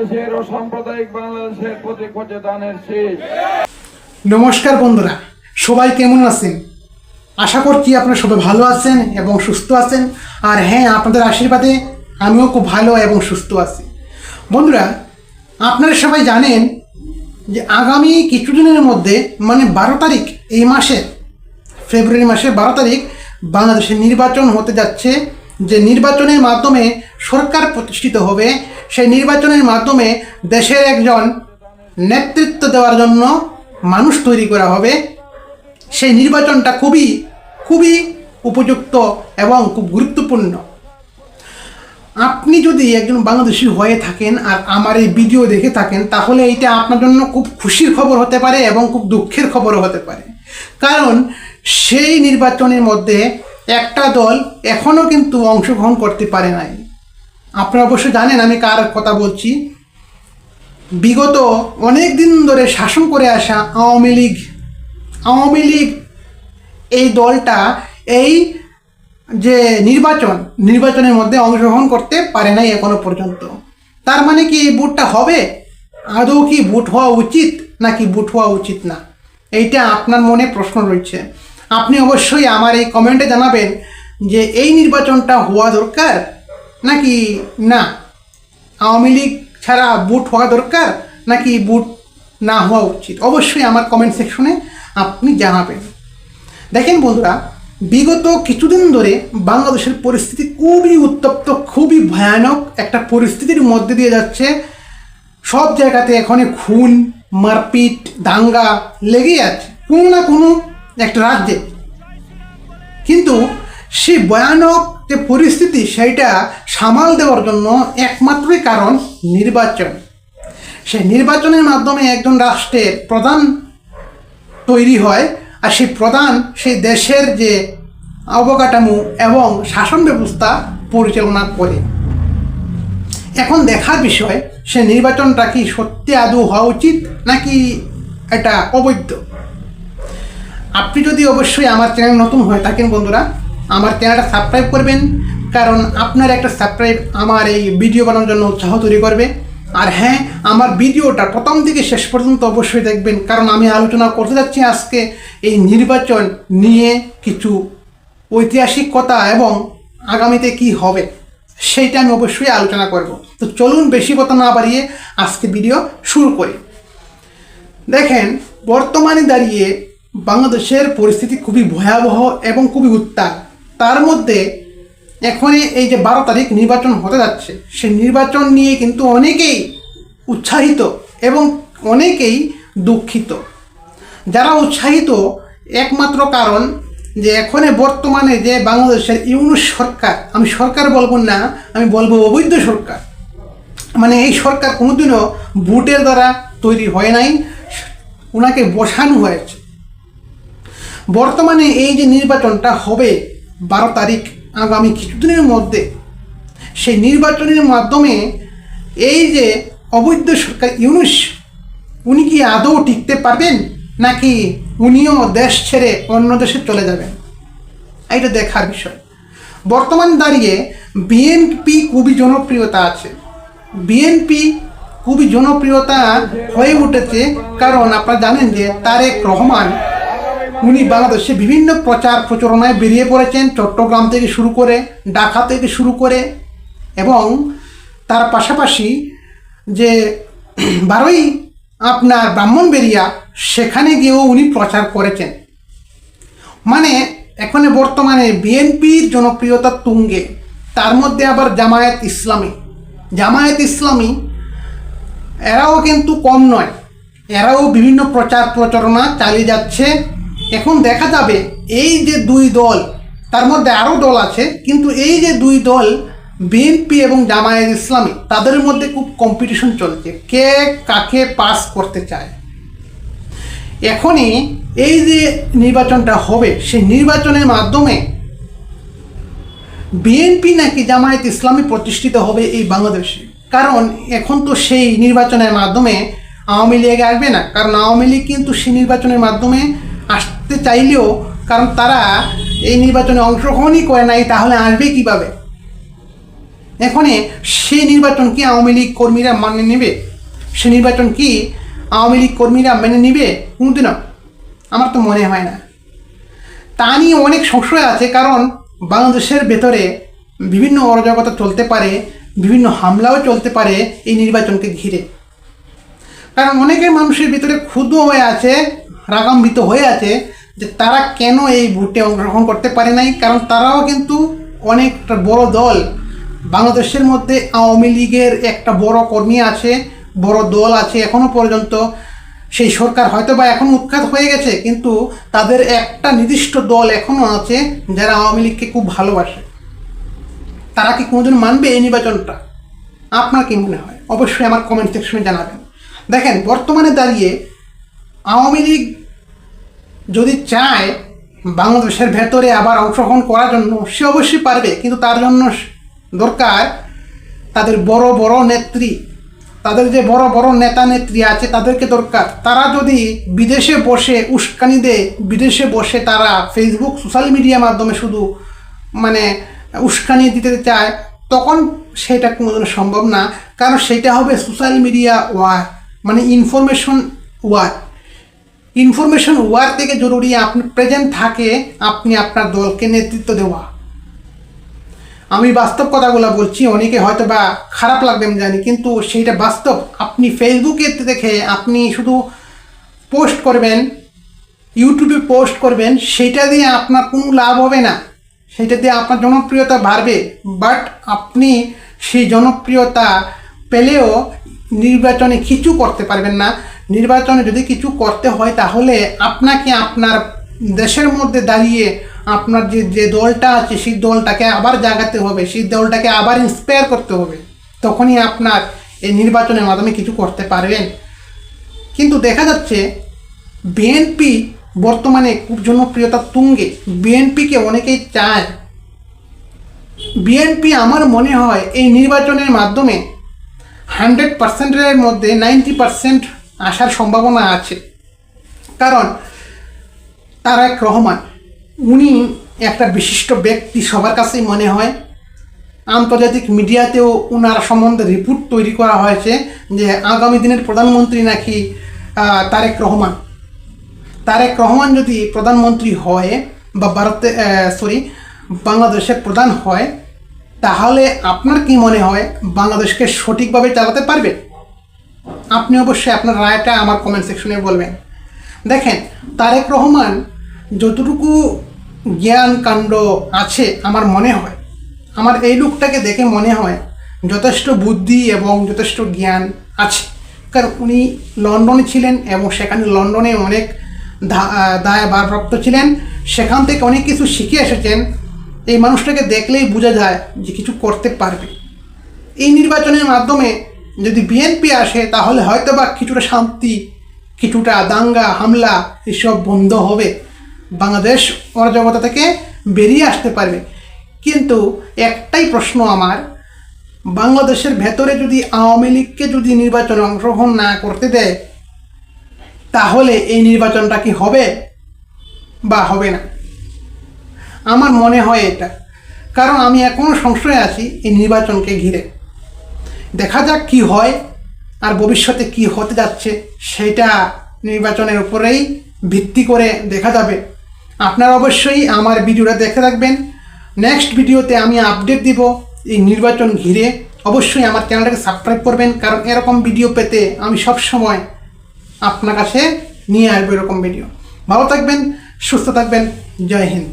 বাংলাদেশের বাংলাদেশের প্রতি দানের শেষ। নমস্কার বন্ধুরা, সবাই কেমন আছেন? আশা করছি আপনারা সবাই ভালো আছেন এবং সুস্থ আছেন। আর হ্যাঁ আপনাদের আশীর্বাদে আমিও খুব ভালো এবং সুস্থ আছি। বন্ধুরা, আপনারা সবাই জানেন যে আগামী কিছুদিনের মধ্যে মানে বারো তারিখ এই মাসে, ফেব্রুয়ারি মাসের বারো তারিখ বাংলাদেশে নির্বাচন হতে যাচ্ছে। যে নির্বাচনের মাধ্যমে সরকার প্রতিষ্ঠিত হবে, সেই নির্বাচনের মাধ্যমে দেশের একজন নেতৃত্ব দেওয়ার জন্য মানুষ তৈরি করা হবে। সেই নির্বাচনটা খুবই খুবই উপযুক্ত এবং খুব গুরুত্বপূর্ণ। আপনি যদি একজন বাংলাদেশি হয়ে থাকেন আর আমার এই ভিডিও দেখে থাকেন, তাহলে এইটা আপনার জন্য খুব খুশির খবর হতে পারে এবং খুব দুঃখের খবরও হতে পারে। কারণ সেই নির্বাচনের মধ্যে একটা দল এখনও কিন্তু অংশগ্রহণ করতে পারে নাই। আপনারা অবশ্য জানেন আমি কার কথা বলছি। বিগত অনেক দিন ধরে শাসন করে আসা আওয়ামী লীগ আওয়ামী লীগ এই দলটা এই যে নির্বাচন, নির্বাচনের মধ্যে অংশগ্রহণ করতে পারে নাই এখনও পর্যন্ত। তার মানে কি এই ভোটটা হবে? আদৌ কি ভোট হওয়া উচিত নাকি ভোট হওয়া উচিত না? এইটা আপনার মনে প্রশ্ন রয়েছে। আপনি অবশ্যই আমার এই কমেন্টে জানাবেন যে এই নির্বাচনটা হওয়া দরকার নাকি না? আওয়ামী লীগ ছাড়া বুট হওয়া দরকার নাকি বুট না হওয়া উচিত? অবশ্যই আমার কমেন্ট সেকশনে আপনি জানাবেন। দেখেন বন্ধুরা, বিগত কিছুদিন ধরে বাংলাদেশের পরিস্থিতি খুবই উত্তপ্ত, খুবই ভয়ানক একটা পরিস্থিতির মধ্যে দিয়ে যাচ্ছে। সব জায়গাতে এখনই খুন, মারপিট, দাঙ্গা লেগেই আছে, কোনো না কোনো একটা রাজ্যে। কিন্তু সেই ভয়ানক যে পরিস্থিতি, সেইটা সামাল দেওয়ার জন্য একমাত্রই কারণ নির্বাচন। সেই নির্বাচনের মাধ্যমে একজন রাষ্ট্রের প্রধান তৈরি হয় আর সেই প্রধান সেই দেশের যে অবকাঠামো এবং শাসন ব্যবস্থা পরিচালনা করে। এখন দেখার বিষয় সে নির্বাচনটা কি সত্যি আদৌ হওয়া উচিত নাকি এটা অবৈধ? আপনি যদি অবশ্যই আমার চ্যানেল নতুন হয়ে থাকেন বন্ধুরা আমার চ্যানেলটা সাবস্ক্রাইব করবেন, কারণ আপনার একটা সাবস্ক্রাইব আমার এই ভিডিও বানানোর জন্য উৎসাহ তৈরি করবে। আর হ্যাঁ আমার ভিডিওটা প্রথম থেকে শেষ পর্যন্ত অবশ্যই দেখবেন, কারণ আমি আলোচনা করতে যাচ্ছি আজকে এই নির্বাচন নিয়ে কিছু ঐতিহাসিক কথা এবং আগামীতে কি হবে, সেইটা আমি অবশ্যই আলোচনা করব। তো চলুন বেশি কথা না বাড়িয়ে আজকে ভিডিও শুরু করি। দেখেন, বর্তমানে দাঁড়িয়ে বাংলাদেশের পরিস্থিতি খুবই ভয়াবহ এবং খুবই উত্তাল। তার মধ্যে এখন এই যে বারো তারিখ নির্বাচন হতে যাচ্ছে সে নির্বাচন নিয়ে কিন্তু অনেকেই উৎসাহিত এবং অনেকেই দুঃখিত। যারা উৎসাহিত, একমাত্র কারণ যে এখন বর্তমানে যে বাংলাদেশের ইউনুস সরকার, আমি সরকার বলব না, আমি বলব অবৈধ সরকার। মানে এই সরকার কোনোদিনও ভোটের দ্বারা তৈরি হয় নাই ওনাকে বসানো হয়েছে। বর্তমানে এই যে নির্বাচনটা হবে বারো তারিখ আগামী কিছুদিনের মধ্যে সেই নির্বাচনের মাধ্যমে এই যে অবৈধ সরকার ইউনুস, উনি কি আদৌ টিকতে পারবেন? নাকি উনিও দেশ ছেড়ে অন্য দেশে চলে যাবেন? এটা দেখার বিষয়। বর্তমান দাঁড়িয়ে বিএনপি খুবই জনপ্রিয়তা আছে। বিএনপি খুবই জনপ্রিয়তা হয়ে উঠেছে কারণ আপনারা জানেন যে তারেক রহমান উনি বাংলাদেশে বিভিন্ন প্রচার প্রচারণায় বেরিয়ে পড়েছেন, চট্টগ্রাম থেকে শুরু করে ঢাকা থেকে শুরু করে এবং তার পাশাপাশি যে বারোই আপনার ব্রাহ্মণবেরিয়া সেখানে গিয়েও উনি প্রচার করেছেন। মানে এখন বর্তমানে বিএনপির জনপ্রিয়তা তুঙ্গে, তার মধ্যে আবার জামায়াত ইসলামী। জামায়াত ইসলামী, এরাও কিন্তু কম নয়, এরাও বিভিন্ন প্রচার প্রচারণা চালিয়ে যাচ্ছে এখন দেখা যাবে এই যে দুই দল, তার মধ্যে আরও দল আছে, কিন্তু এই যে দুই দল, বিএনপি এবং জামায়াত ইসলামী, তাদের মধ্যে খুব কম্পিটিশন চলছে। কে কাকে পাস করতে চায়? এখনই এই যে নির্বাচনটা হবে, সেই নির্বাচনের মাধ্যমে বিএনপি নাকি জামায়াত ইসলামী প্রতিষ্ঠিত হবে এই বাংলাদেশে? কারণ এখন তো সেই নির্বাচনের মাধ্যমে আওয়ামী লীগ আসবে না। কারণ আওয়ামী লীগ কিন্তু সেই নির্বাচনের মাধ্যমে আসতে চাইলেও, কারণ তারা এই নির্বাচনে অংশগ্রহণই করে নাই, তাহলে আসবে কীভাবে? এখানে সেই নির্বাচন কি আওয়ামী লীগ কর্মীরা মানে নেবে? সে নির্বাচন কি আওয়ামী লীগ কর্মীরা মেনে নিবে? কোনোদিনও আমার তো মনে হয় না। তা নিয়ে অনেক সংশয় আছে, কারণ বাংলাদেশের ভেতরে বিভিন্ন অরাজকতা চলতে পারে, বিভিন্ন হামলাও চলতে পারে এই নির্বাচনকে ঘিরে। কারণ অনেকে মানুষের ভিতরে ক্ষুদ্র হয়ে আছে, রাগাম্বিত হয়ে আছে যে তারা কেন এই ভোটে অংশগ্রহণ করতে পারে নাই? কারণ তারাও কিন্তু অনেকটা বড় দল। বাংলাদেশের মধ্যে আওয়ামী লীগের একটা বড় কর্মী আছে, বড় দল আছে এখনও পর্যন্ত। সেই সরকার হয়তো বা এখন উৎখাত হয়ে গেছে, কিন্তু তাদের একটা নির্দিষ্ট দল এখনও আছে যারা আওয়ামী লীগকে খুব ভালোবাসে। তারা কি কোনোদিন মানবে এই নির্বাচনটা? আপনার কি মনে হয়? অবশ্যই আমার কমেন্ট সেকশনে জানাবেন। দেখেন, বর্তমানে দাঁড়িয়ে আওয়ামী লীগ যদি চায় বাংলাদেশের ভেতরে আবার অংশগ্রহণ করার জন্য, সে অবশ্যই পারবে। কিন্তু তার জন্য দরকার তাদের বড় বড় নেত্রী। তাদের যে বড় বড় নেতা, নেত্রী আছে, তাদেরকে দরকার। তারা যদি বিদেশে বসে উস্কানি দেয়, বিদেশে বসে তারা ফেসবুক সোশ্যাল মিডিয়ার মাধ্যমে শুধু মানে উস্কানি দিতে চায়, তখন সেটা কোনোদিন সম্ভব না। কারণ সেটা হবে সোশ্যাল মিডিয়া ওয়ার মানে ইনফরমেশন ওয়ার ইনফরমেশন ওয়ার থেকে জরুরি আপনি প্রেজেন্ট থাকে, আপনি আপনার দলকে নেতৃত্ব দেওয়া। আমি বাস্তব কথাগুলো বলছি, অনেকে হয়তো বা খারাপ লাগবে, আমি জানি, কিন্তু সেইটা বাস্তব। আপনি ফেসবুকে দেখে আপনি শুধু পোস্ট করবেন ইউটিউবে পোস্ট করবেন সেটা দিয়ে আপনার কোনো লাভ হবে না। সেটা দিয়ে আপনার জনপ্রিয়তা বাড়বে। বাট আপনি সেই জনপ্রিয়তা পেলেও নির্বাচনে কিছু করতে পারবেন না। নির্বাচনে যদি কিছু করতে হয়, তাহলে আপনাকে আপনার দেশের মধ্যে দাঁড়িয়ে আপনার যে যে দলটা আছে, সেই দলটাকে আবার জাগাতে হবে, সেই দলটাকে আবার ইন্সপায়ার করতে হবে। তখনই আপনার এই নির্বাচনের মাধ্যমে কিছু করতে পারবেন। কিন্তু দেখা যাচ্ছে বিএনপি বর্তমানে খুব জনপ্রিয়তা তুঙ্গে। বিএনপিকে অনেকেই চায়। বিএনপি আমার মনে হয় এই নির্বাচনের মাধ্যমে হান্ড্রেড পার্সেন্টের মধ্যে নাইনটি পার্সেন্ট আসার সম্ভাবনা আছে। কারণ তারেক রহমান, উনি একটা বিশিষ্ট ব্যক্তি সবার কাছেই মনে হয়। আন্তর্জাতিক মিডিয়াতেও ওনার সম্বন্ধে রিপোর্ট তৈরি করা হয়েছে যে আগামী দিনের প্রধানমন্ত্রী নাকি তারেক রহমান। তারেক রহমান যদি প্রধানমন্ত্রী হয় বা ভারতে সরি, বাংলাদেশের প্রধান হয়, তাহলে আপনার কি মনে হয় বাংলাদেশকে সঠিকভাবে চালাতে পারবে? আপনি অবশ্যই আপনার রায়টা আমার কমেন্ট সেকশনে বলবেন। দেখেন, তারেক রহমান যতটুকু জ্ঞান কাণ্ড আছে আমার মনে হয়, আমার এই লোকটাকে দেখে মনে হয় যথেষ্ট বুদ্ধি এবং যথেষ্ট জ্ঞান আছে। কারণ উনি লন্ডনে ছিলেন এবং সেখানে লন্ডনে অনেক দায় ভারপ্রাপ্ত ছিলেন। সেখান থেকে অনেক কিছু শিখে এসেছেন। এই মানুষটাকে দেখলেই বোঝা যায় যে কিছু করতে পারবে। এই নির্বাচনের মাধ্যমে যদি বিএনপি আসে, তাহলে হয়তো বা কিছুটা শান্তি, কিছুটা দাঙ্গা, হামলা এসব বন্ধ হবে। বাংলাদেশ অরাজকতা থেকে বেরিয়ে আসতে পারবে। কিন্তু একটাই প্রশ্ন আমার, বাংলাদেশের ভেতরে যদি আওয়ামী লীগকে যদি নির্বাচনে অংশগ্রহণ না করতে দেয়, তাহলে এই নির্বাচনটা কি হবে বা হবে না? আমার মনে হয় এটা। কারণ আমি এখনও সংশয়ে আছি এই নির্বাচনকে ঘিরে। দেখা যাক কি হয় আর ভবিষ্যতে কি হতে যাচ্ছে, সেটা নির্বাচনের উপরেই ভিত্তি করে দেখা যাবে। আপনারা অবশ্যই আমার ভিডিওটা দেখে রাখবেন। নেক্সট ভিডিওতে আমি আপডেট দিব এই নির্বাচন ঘিরে। অবশ্যই আমার চ্যানেলটাকে সাবস্ক্রাইব করবেন, কারণ এরকম ভিডিও পেতে আমি সব সময় আপনার কাছে নিয়ে আসব এরকম ভিডিও। ভালো থাকবেন, সুস্থ থাকবেন, জয় হিন্দ।